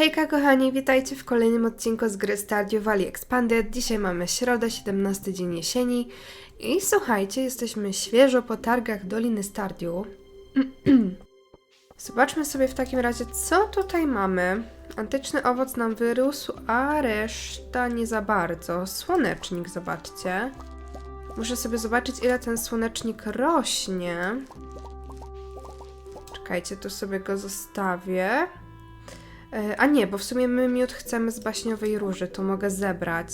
Hejka kochani, witajcie w kolejnym odcinku z gry Stardew Valley Expanded. Dzisiaj mamy środę, 17 dzień jesieni i słuchajcie, jesteśmy świeżo po targach Doliny Stardew. Zobaczmy sobie w takim razie, co tutaj mamy. Antyczny owoc nam wyrósł, a reszta nie za bardzo. Słonecznik, zobaczcie. Muszę sobie zobaczyć, ile ten słonecznik rośnie. Czekajcie, tu sobie go zostawię. E, A nie, bo w sumie my miód chcemy z baśniowej róży, to mogę zebrać.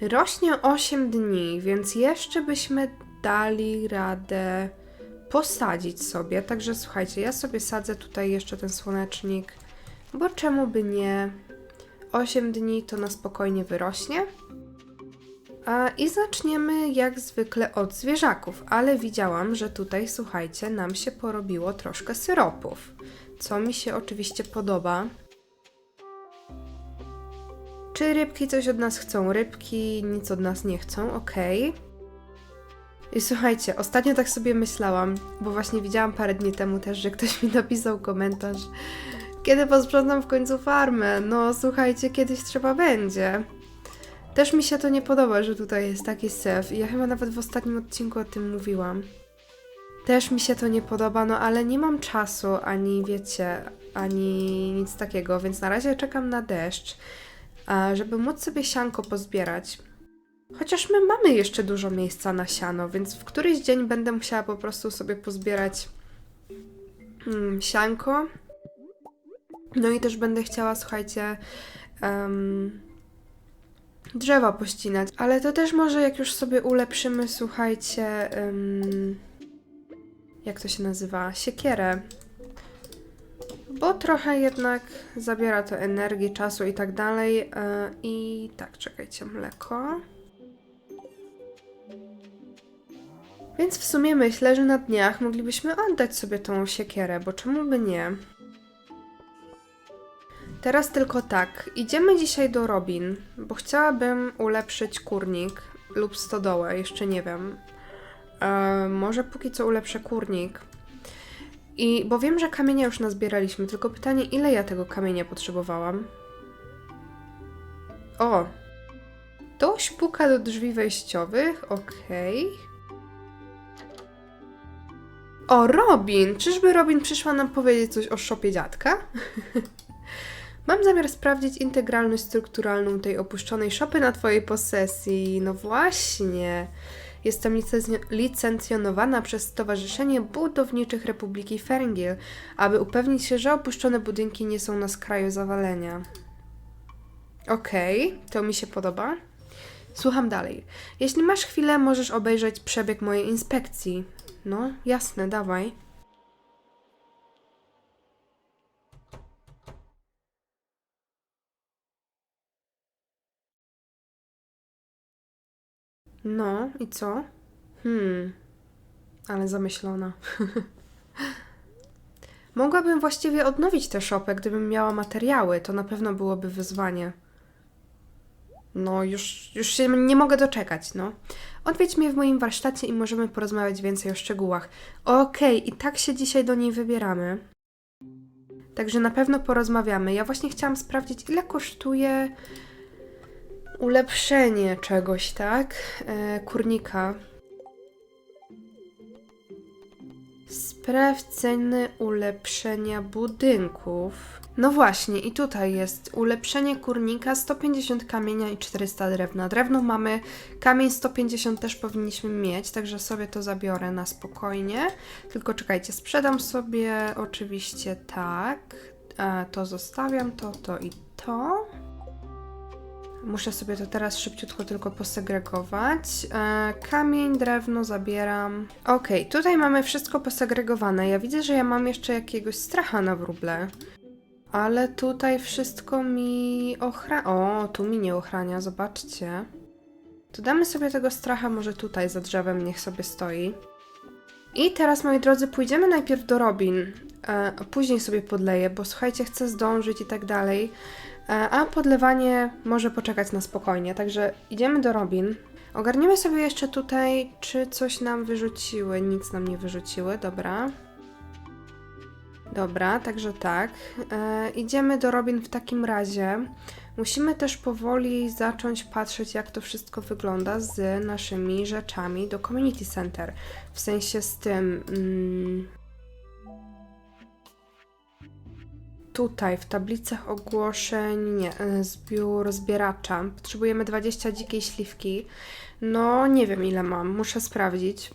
Rośnie 8 dni, więc jeszcze byśmy dali radę posadzić sobie. Także słuchajcie, ja sobie sadzę tutaj jeszcze ten słonecznik, bo czemu by nie? 8 dni to na spokojnie wyrośnie. I zaczniemy jak zwykle od zwierzaków, ale widziałam, że tutaj, słuchajcie, nam się porobiło troszkę syropów, co mi się oczywiście podoba. Czy rybki coś od nas chcą? Rybki nic od nas nie chcą, okej. I słuchajcie, ostatnio tak sobie myślałam, bo właśnie widziałam parę dni temu też, że ktoś mi napisał komentarz, kiedy posprzątam w końcu farmę. No słuchajcie, kiedyś trzeba będzie. Też mi się to nie podoba, że tutaj jest taki syf. I ja chyba nawet w ostatnim odcinku o tym mówiłam. Też mi się to nie podoba, no ale nie mam czasu, ani wiecie, ani nic takiego, więc na razie czekam na deszcz, żeby móc sobie sianko pozbierać. Chociaż my mamy jeszcze dużo miejsca na siano, więc w któryś dzień będę musiała po prostu sobie pozbierać mm, sianko. No i też będę chciała, słuchajcie, em, drzewa pościnać. Ale to też może jak już sobie ulepszymy, słuchajcie, em, jak to się nazywa? Siekierę. Bo trochę jednak zabiera to energii, czasu i tak dalej. e, I tak, czekajcie, mleko. Więc w sumie myślę, że na dniach moglibyśmy oddać sobie tą siekierę, bo czemu by nie? Teraz tylko tak, idziemy dzisiaj do Robin, bo chciałabym ulepszyć kurnik lub stodołę, jeszcze nie wiem. E, może póki co ulepszę kurnik. I bo wiem, że kamienia już nazbieraliśmy, tylko pytanie, ile ja tego kamienia potrzebowałam? O! Ktoś puka do drzwi wejściowych, okej. O, Robin! Czyżby Robin przyszła nam powiedzieć coś o szopie dziadka? Mam zamiar sprawdzić integralność strukturalną tej opuszczonej szopy na Twojej posesji. No właśnie. Jestem licenc- licencjonowana przez Stowarzyszenie Budowniczych Republiki Ferngil, aby upewnić się, że opuszczone budynki nie są na skraju zawalenia. Okej, to mi się podoba. Słucham dalej. Jeśli masz chwilę, możesz obejrzeć przebieg mojej inspekcji. No, jasne, dawaj. No, i co? Hmm, ale zamyślona. Mogłabym właściwie odnowić tę szopę, gdybym miała materiały. To na pewno byłoby wyzwanie. No, już, już się nie mogę doczekać, no. Odwiedź mnie w moim warsztacie i możemy porozmawiać więcej o szczegółach. Okej, i tak się dzisiaj do niej wybieramy. Także na pewno porozmawiamy. Ja właśnie chciałam sprawdzić, ile kosztuje ulepszenie czegoś, tak? E, kurnika. Sprawdź ceny ulepszenia budynków. No właśnie, i tutaj jest ulepszenie kurnika 150 kamienia i 400 drewna. Drewno mamy, kamień 150 też powinniśmy mieć, także sobie to zabiorę na spokojnie. Tylko czekajcie, sprzedam sobie oczywiście tak. E, to zostawiam, to, to i to. Muszę sobie to teraz szybciutko tylko posegregować. E, kamień, drewno zabieram. Okej, tutaj mamy wszystko posegregowane. Ja widzę, że ja mam jeszcze jakiegoś stracha na wróble. Ale tutaj wszystko mi ochrania. O, tu mi nie ochrania, zobaczcie. To damy sobie tego stracha może tutaj za drzewem, niech sobie stoi. I teraz, moi drodzy, pójdziemy najpierw do Robin, e, później sobie podleję, bo słuchajcie, chcę zdążyć i tak dalej. E, A podlewanie może poczekać na spokojnie, także idziemy do Robin. Ogarniemy sobie jeszcze tutaj, czy coś nam wyrzuciły. Nic nam nie wyrzuciły, dobra. Dobra, także tak. E, idziemy do Robin w takim razie. Musimy też powoli zacząć patrzeć, jak to wszystko wygląda z naszymi rzeczami do Community Center. W sensie z tym. Mm, tutaj w tablicach ogłoszeń, nie, e, zbiór zbieracza. Potrzebujemy 20 dzikiej śliwki. No, nie wiem ile mam, muszę sprawdzić.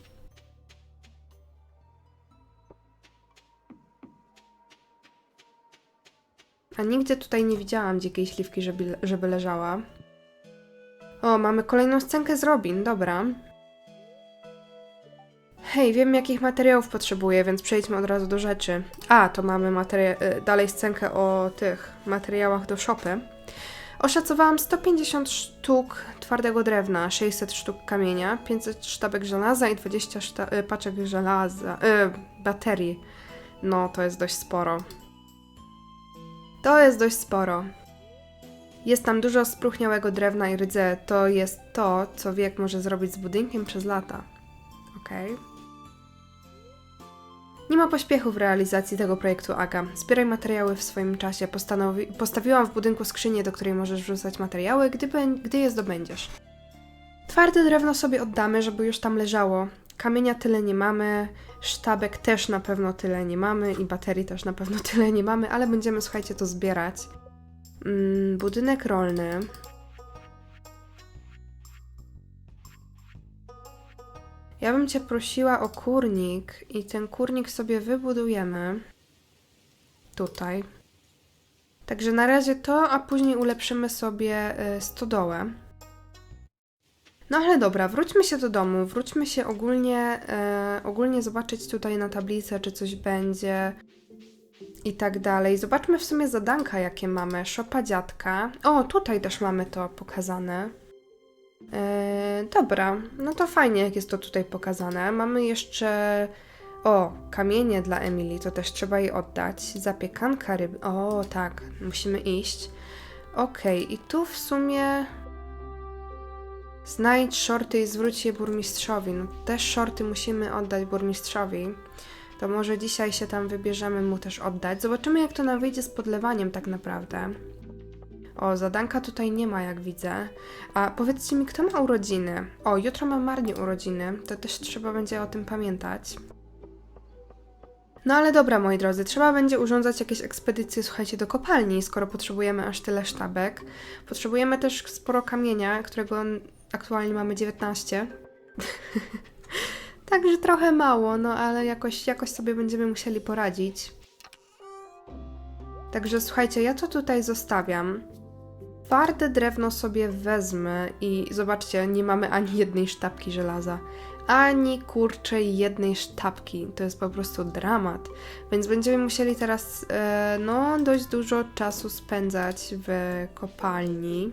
A nigdzie tutaj nie widziałam dzikiej śliwki, żeby, żeby leżała. O, mamy kolejną scenkę z Robin, dobra. Hej, wiem jakich materiałów potrzebuję, więc przejdźmy od razu do rzeczy. A, to mamy y, dalej scenkę o tych materiałach do szopy. Oszacowałam 150 sztuk twardego drewna, 600 sztuk kamienia, 500 sztabek żelaza i 20 szta- y, paczek żelaza, y, baterii. No, to jest dość sporo. To jest dość sporo. Jest tam dużo spróchniałego drewna i rdze. To jest to, co wiek może zrobić z budynkiem przez lata. Okej. Nie ma pośpiechu w realizacji tego projektu Aga. Zbieraj materiały w swoim czasie. Postanowi- postawiłam w budynku skrzynię, do której możesz wrzucać materiały, gdy, gdy je zdobędziesz. Twarde drewno sobie oddamy, żeby już tam leżało. Kamienia tyle nie mamy, sztabek też na pewno tyle nie mamy i baterii też na pewno tyle nie mamy, ale będziemy, słuchajcie, to zbierać. Mm, budynek rolny. Ja bym Cię prosiła o kurnik i ten kurnik sobie wybudujemy. Tutaj. Także na razie to, a później ulepszymy sobie y, stodołę. No ale dobra, wróćmy się do domu, wróćmy się ogólnie, e, ogólnie zobaczyć tutaj na tablicę, czy coś będzie i tak dalej. Zobaczmy w sumie zadanka, jakie mamy. Szopa dziadka. O, tutaj też mamy to pokazane. E, dobra, no to fajnie, jak jest to tutaj pokazane. Mamy jeszcze... O, kamienie dla Emily, to też trzeba jej oddać. Zapiekanka ryb. O, tak, musimy iść. Okej, i tu w sumie... Znajdź shorty i zwróć je burmistrzowi. No, te shorty musimy oddać burmistrzowi. To może dzisiaj się tam wybierzemy mu też oddać. Zobaczymy, jak to nam wyjdzie z podlewaniem tak naprawdę. O, zadanka tutaj nie ma, jak widzę. A powiedzcie mi, kto ma urodziny? O, jutro ma Marnie urodziny. To też trzeba będzie o tym pamiętać. No ale dobra, moi drodzy, trzeba będzie urządzać jakieś ekspedycje, słuchajcie, do kopalni, skoro potrzebujemy aż tyle sztabek. Potrzebujemy też sporo kamienia, którego aktualnie mamy 19. Także trochę mało, no ale jakoś, jakoś sobie będziemy musieli poradzić. Także słuchajcie, ja to tutaj zostawiam. Twarde drewno sobie wezmę i zobaczcie, nie mamy ani jednej sztabki żelaza, ani kurczej jednej sztabki. To jest po prostu dramat. Więc będziemy musieli teraz, e, no, dość dużo czasu spędzać w kopalni.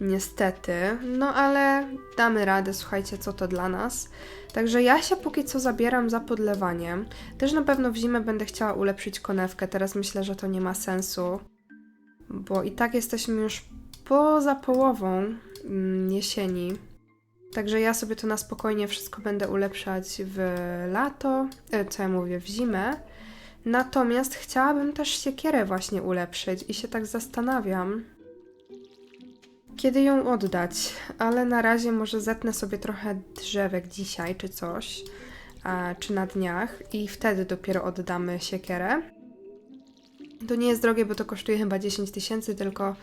Niestety, no ale damy radę, słuchajcie, co to dla nas. Także ja się póki co zabieram za podlewanie. Też na pewno w zimę będę chciała ulepszyć konewkę. Teraz myślę, że to nie ma sensu, bo i tak jesteśmy już poza połową mm, jesieni. Także ja sobie to na spokojnie wszystko będę ulepszać w lato, e, co ja mówię, w zimę. Natomiast chciałabym też siekierę właśnie ulepszyć i się tak zastanawiam, kiedy ją oddać, ale na razie może zetnę sobie trochę drzewek dzisiaj czy coś, a, czy na dniach i wtedy dopiero oddamy siekierę. To nie jest drogie, bo to kosztuje chyba 10 tysięcy, tylko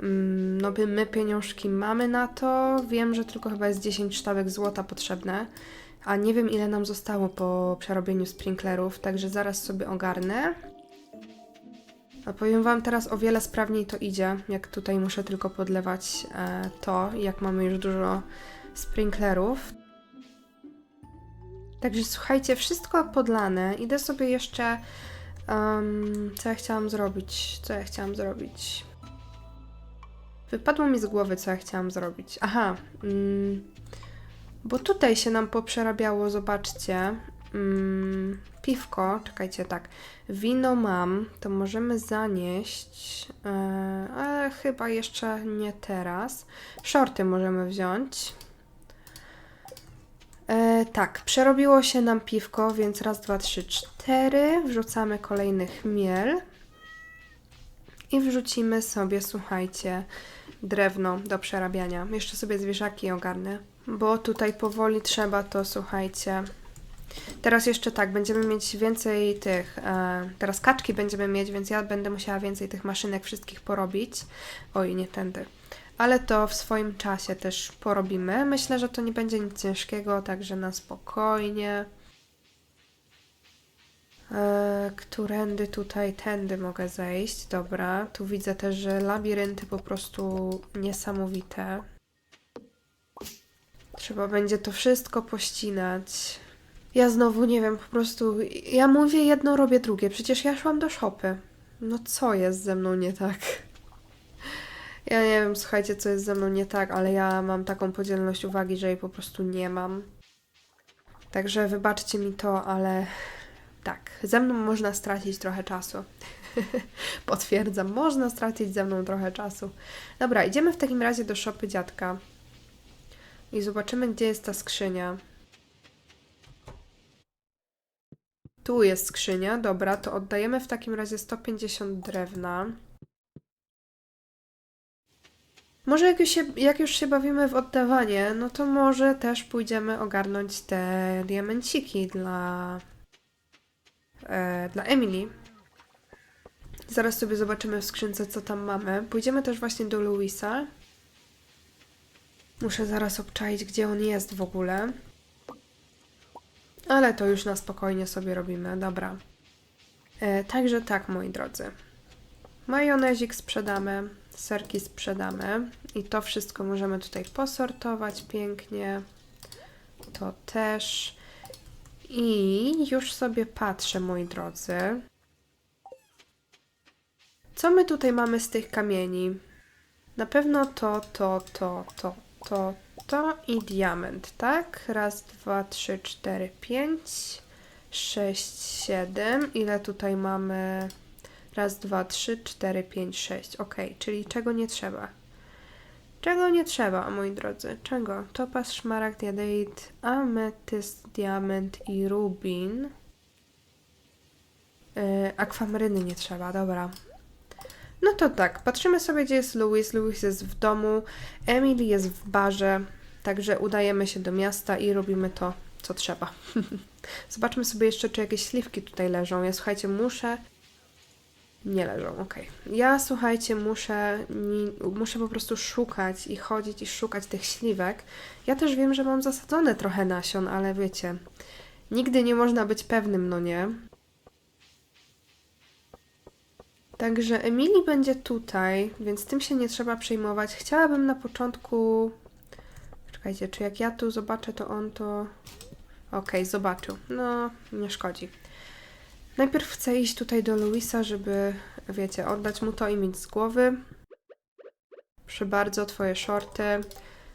mm, no my pieniążki mamy na to. Wiem, że tylko chyba jest 10 sztabek złota potrzebne, a nie wiem ile nam zostało po przerobieniu sprinklerów, także zaraz sobie ogarnę. A powiem Wam teraz o wiele sprawniej to idzie, jak tutaj muszę tylko podlewać e, to, jak mamy już dużo sprinklerów. Także słuchajcie, wszystko podlane. Idę sobie jeszcze. Em, co ja chciałam zrobić? Co ja chciałam zrobić? Wypadło mi z głowy, co ja chciałam zrobić. Aha. Mm, bo tutaj się nam poprzerabiało, zobaczcie. Mm, piwko, czekajcie, tak. Wino mam, to możemy zanieść, e, ale chyba jeszcze nie teraz. Shorty możemy wziąć. E, tak, przerobiło się nam piwko, więc raz, dwa, trzy, cztery. Wrzucamy kolejny chmiel. I wrzucimy sobie, słuchajcie, drewno do przerabiania. Jeszcze sobie zwierzaki ogarnę, bo tutaj powoli trzeba to, słuchajcie. Teraz jeszcze tak, będziemy mieć więcej tych, e, teraz kaczki będziemy mieć, więc ja będę musiała więcej tych maszynek wszystkich porobić. Oj, nie tędy. Ale to w swoim czasie też porobimy. Myślę, że to nie będzie nic ciężkiego, także na spokojnie. E, którędy tutaj, tędy mogę zejść. Dobra, tu widzę też, że labirynty po prostu niesamowite. Trzeba będzie to wszystko pościnać. Ja znowu nie wiem, po prostu ja mówię jedno, robię drugie. Przecież ja szłam do szopy. No co jest ze mną nie tak? Ja nie wiem, słuchajcie, co jest ze mną nie tak, ale ja mam taką podzielność uwagi, że jej po prostu nie mam. Także wybaczcie mi to, ale tak, ze mną można stracić trochę czasu. Potwierdzam, można stracić ze mną trochę czasu. Dobra, idziemy w takim razie do szopy dziadka i zobaczymy, gdzie jest ta skrzynia. Tu jest skrzynia, dobra, to oddajemy w takim razie 150 drewna. Może jak już, się, jak już się bawimy w oddawanie, no to może też pójdziemy ogarnąć te diamenciki dla, e, dla Emily. Zaraz sobie zobaczymy w skrzynce, co tam mamy. Pójdziemy też właśnie do Louisa. Muszę zaraz obczaić, gdzie on jest w ogóle. Ale to już na spokojnie sobie robimy, dobra. E, także tak, moi drodzy. Majonezik sprzedamy, serki sprzedamy i to wszystko możemy tutaj posortować pięknie. To też. I już sobie patrzę, moi drodzy. Co my tutaj mamy z tych kamieni? Na pewno to, to, to, to, to, to i diament, tak? Raz, dwa, trzy, cztery, pięć, sześć, siedem. Ile tutaj mamy? Raz, dwa, trzy, cztery, pięć, sześć. Ok, czyli czego nie trzeba? Czego nie trzeba, moi drodzy? Czego? Topaz, szmaragd, jadeit, ametyst, diament i rubin. Yy, akwameryny nie trzeba, dobra. No to tak, patrzymy sobie, gdzie jest Louis. Louis jest w domu, Emily jest w barze, także udajemy się do miasta i robimy to, co trzeba. Zobaczmy sobie jeszcze, czy jakieś śliwki tutaj leżą. Ja słuchajcie, muszę. Nie leżą, ok. Ja słuchajcie, muszę, muszę po prostu szukać i chodzić i szukać tych śliwek. Ja też wiem, że mam zasadzone trochę nasion, ale wiecie, nigdy nie można być pewnym, no nie? Także Emily będzie tutaj, więc tym się nie trzeba przejmować. Chciałabym na początku. Czekajcie, czy jak ja tu zobaczę, to on to. Okej, zobaczył. No, nie szkodzi. Najpierw chcę iść tutaj do Louisa, żeby, wiecie, oddać mu to i mieć z głowy. Proszę bardzo, twoje shorty.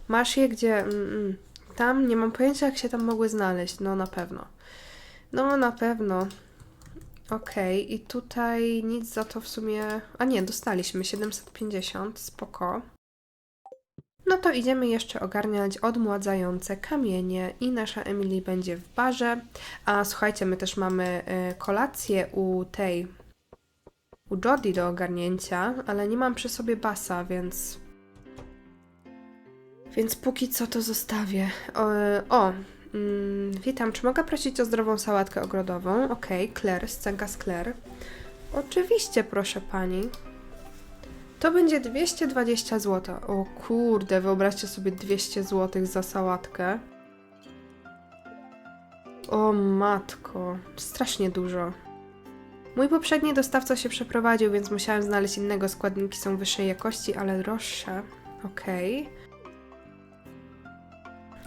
Masz je gdzie? Mm, mm. Tam? Nie mam pojęcia, jak się tam mogły znaleźć. No, na pewno. No, na pewno. Okej, i tutaj nic za to w sumie. A nie, dostaliśmy 750, spoko. No to idziemy jeszcze ogarniać odmładzające kamienie i nasza Emily będzie w barze. A słuchajcie, my też mamy y, kolację u tej, u Jodie do ogarnięcia, ale nie mam przy sobie basa, więc. Więc póki co to zostawię. O, o mm, witam, czy mogę prosić o zdrową sałatkę ogrodową? Okej, Claire, scenka z Claire. Oczywiście, proszę pani. To będzie 220 zł. O kurde, wyobraźcie sobie 200 zł za sałatkę. O matko, strasznie dużo. Mój poprzedni dostawca się przeprowadził, więc musiałem znaleźć innego. Składniki są wyższej jakości, ale droższe. Okej.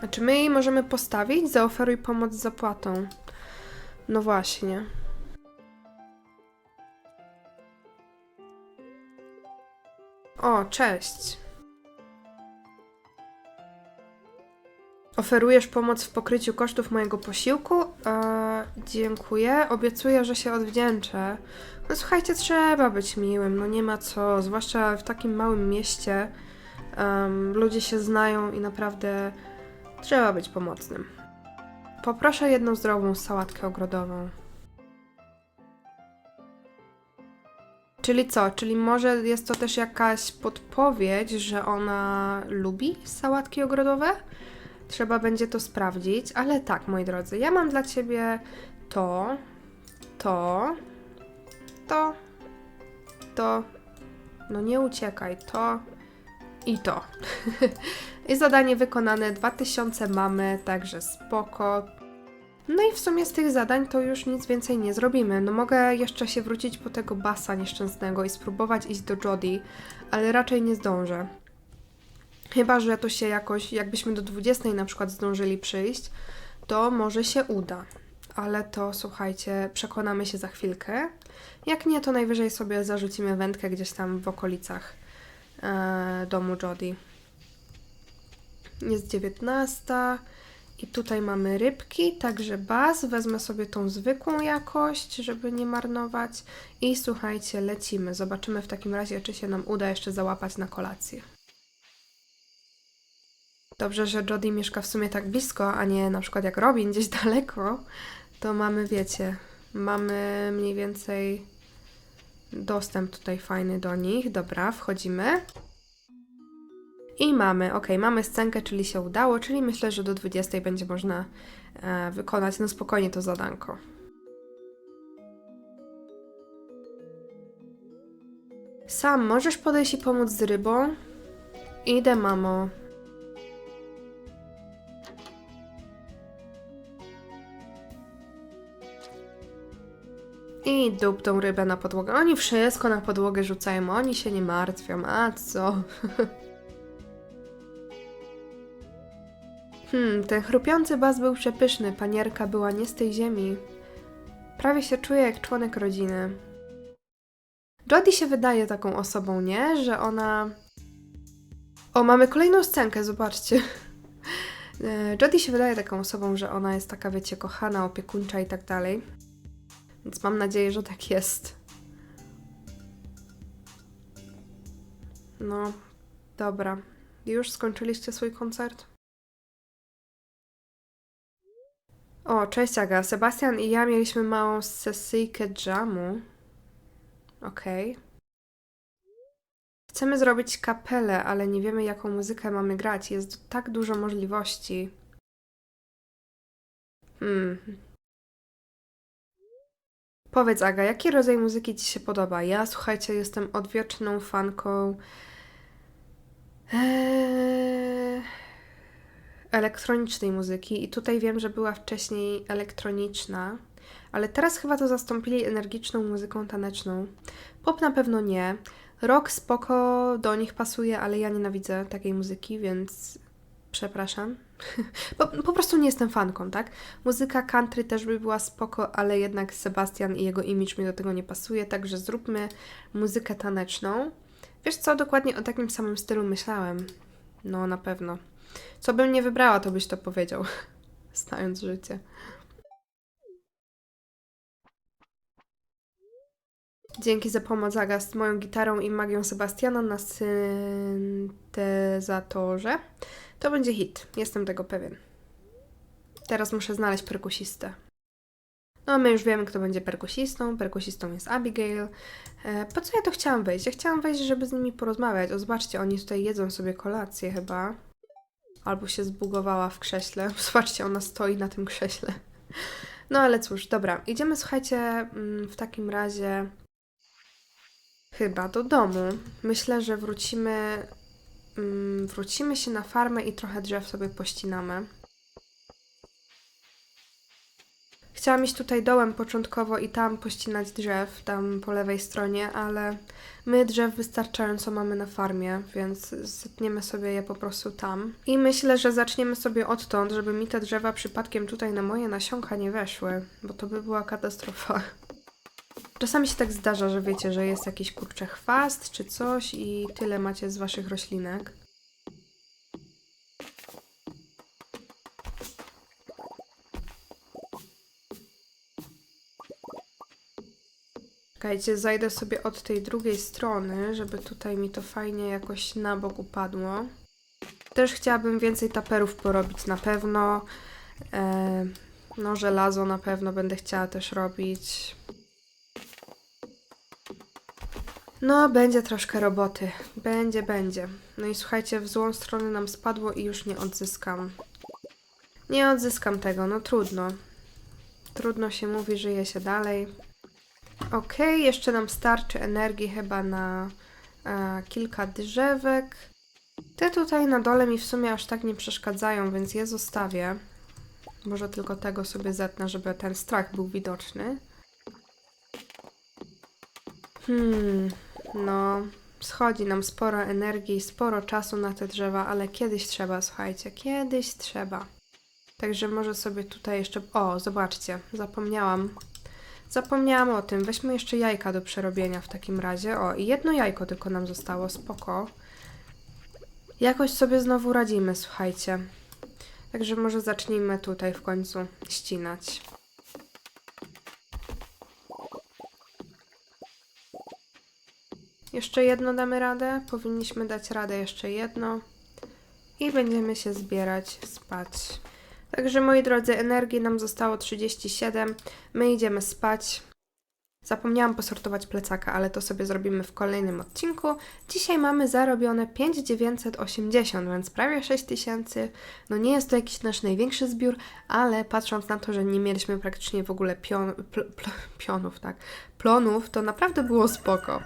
A czy my jej możemy postawić? Zaoferuj pomoc z zapłatą. No właśnie. O, cześć. Oferujesz pomoc w pokryciu kosztów mojego posiłku? Eee, dziękuję. Obiecuję, że się odwdzięczę. No słuchajcie, trzeba być miłym, no nie ma co. Zwłaszcza w takim małym mieście em, ludzie się znają i naprawdę trzeba być pomocnym. Poproszę jedną zdrową sałatkę ogrodową. Czyli co? Czyli może jest to też jakaś podpowiedź, że ona lubi sałatki ogrodowe? Trzeba będzie to sprawdzić, ale tak, moi drodzy, ja mam dla ciebie to, to, to, to, no nie uciekaj, to i to. I zadanie wykonane, 2000 mamy, także spoko. No i w sumie z tych zadań to już nic więcej nie zrobimy. No mogę jeszcze się wrócić po tego basa nieszczęsnego i spróbować iść do Jody, ale raczej nie zdążę. Chyba, że to się jakoś, jakbyśmy do 20 na przykład zdążyli przyjść, to może się uda. Ale to słuchajcie, przekonamy się za chwilkę. Jak nie, to najwyżej sobie zarzucimy wędkę gdzieś tam w okolicach e, domu Jody. Jest 19 i tutaj mamy rybki, także baz. Wezmę sobie tą zwykłą jakość, żeby nie marnować. I słuchajcie, lecimy. Zobaczymy w takim razie, czy się nam uda jeszcze załapać na kolację. Dobrze, że Jodie mieszka w sumie tak blisko, a nie na przykład jak Robin gdzieś daleko. To mamy, wiecie, mamy mniej więcej dostęp tutaj fajny do nich. Dobra, wchodzimy. I mamy, ok, mamy scenkę, czyli się udało, czyli myślę, że do 20 będzie można e, wykonać no spokojnie to zadanko. Sam, możesz podejść i pomóc z rybą? Idę, mamo. I dup tą rybę na podłogę. Oni wszystko na podłogę rzucają, oni się nie martwią. A co? Hmm, ten chrupiący bas był przepyszny. Panierka była nie z tej ziemi. Prawie się czuję jak członek rodziny. Jodie się wydaje taką osobą, nie? Że ona... O, mamy kolejną scenkę, zobaczcie. E, Jodie się wydaje taką osobą, że ona jest taka, wiecie, kochana, opiekuńcza i tak dalej. Więc mam nadzieję, że tak jest. No, dobra. Już skończyliście swój koncert? O, cześć Aga. Sebastian i ja mieliśmy małą sesyjkę jamu. Okej. Chcemy zrobić kapelę, ale nie wiemy jaką muzykę mamy grać. Jest tak dużo możliwości. Hmm. Powiedz Aga, jaki rodzaj muzyki Ci się podoba? Ja, słuchajcie, jestem odwieczną fanką eee, elektronicznej muzyki i tutaj wiem, że była wcześniej elektroniczna, ale teraz chyba to zastąpili energiczną muzyką taneczną. Pop na pewno nie. Rock spoko do nich pasuje, ale ja nienawidzę takiej muzyki, więc przepraszam. po, po prostu nie jestem fanką, tak? Muzyka country też by była spoko, ale jednak Sebastian i jego image mi do tego nie pasuje, także zróbmy muzykę taneczną. Wiesz co, dokładnie o takim samym stylu myślałem. No, na pewno. Co bym nie wybrała, to byś to powiedział, znając życie. Dzięki za pomoc, Aga, z moją gitarą i magią Sebastiana na syntezatorze. To będzie hit, jestem tego pewien. Teraz muszę znaleźć perkusistę. No, my już wiemy, kto będzie perkusistą. Perkusistą jest Abigail. E, po co ja to chciałam wejść? Ja chciałam wejść, żeby z nimi porozmawiać. O, zobaczcie, oni tutaj jedzą sobie kolację chyba. Albo się zbugowała w krześle. Zobaczcie, ona stoi na tym krześle. No ale cóż, dobra. Idziemy, słuchajcie, mm, w takim razie chyba do domu. Myślę, że wrócimy mm, wrócimy się na farmę i trochę drzew sobie pościnamy. Chciałam iść tutaj dołem początkowo i tam pościnać drzew, tam po lewej stronie, ale my drzew wystarczająco mamy na farmie, więc zetniemy sobie je po prostu tam. I myślę, że zaczniemy sobie odtąd, żeby mi te drzewa przypadkiem tutaj na moje nasionka nie weszły, bo to by była katastrofa. Czasami się tak zdarza, że wiecie, że jest jakiś kurczę chwast czy coś i tyle macie z waszych roślinek. Czekajcie, zajdę sobie od tej drugiej strony, żeby tutaj mi to fajnie jakoś na bok upadło. Też chciałabym więcej taperów porobić na pewno. E, No, żelazo na pewno będę chciała też robić. No, będzie troszkę roboty. Będzie, będzie. No i słuchajcie, w złą stronę nam spadło i już nie odzyskam. Nie odzyskam tego, no trudno. Trudno się mówi, żyje się dalej. Okej, jeszcze nam starczy energii chyba na e, kilka drzewek. Te tutaj na dole mi w sumie aż tak nie przeszkadzają, więc je zostawię. Może tylko tego sobie zetnę, żeby ten strach był widoczny. Hmm, no, schodzi nam sporo energii, sporo czasu na te drzewa, ale kiedyś trzeba, słuchajcie, kiedyś trzeba. Także może sobie tutaj jeszcze. O, zobaczcie, zapomniałam. Zapomniałam o tym. Weźmy jeszcze jajka do przerobienia w takim razie. O, i jedno jajko tylko nam zostało, spoko. Jakoś sobie znowu radzimy, słuchajcie. Także może zacznijmy tutaj w końcu ścinać. Jeszcze jedno damy radę. Powinniśmy dać radę jeszcze jedno. I będziemy się zbierać, spać. Także moi drodzy, energii nam zostało 37. My idziemy spać. Zapomniałam posortować plecaka, ale to sobie zrobimy w kolejnym odcinku. Dzisiaj mamy zarobione 5980, więc prawie 6000. No nie jest to jakiś nasz największy zbiór, ale patrząc na to, że nie mieliśmy praktycznie w ogóle pion, pl, pl, pionów, tak, plonów, to naprawdę było spoko.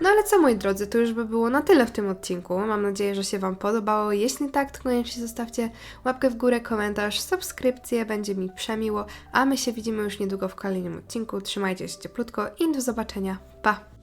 No ale co moi drodzy, to już by było na tyle w tym odcinku. Mam nadzieję, że się Wam podobało. Jeśli tak, to koniecznie zostawcie łapkę w górę, komentarz, subskrypcję, będzie mi przemiło. A my się widzimy już niedługo w kolejnym odcinku. Trzymajcie się cieplutko i do zobaczenia. Pa!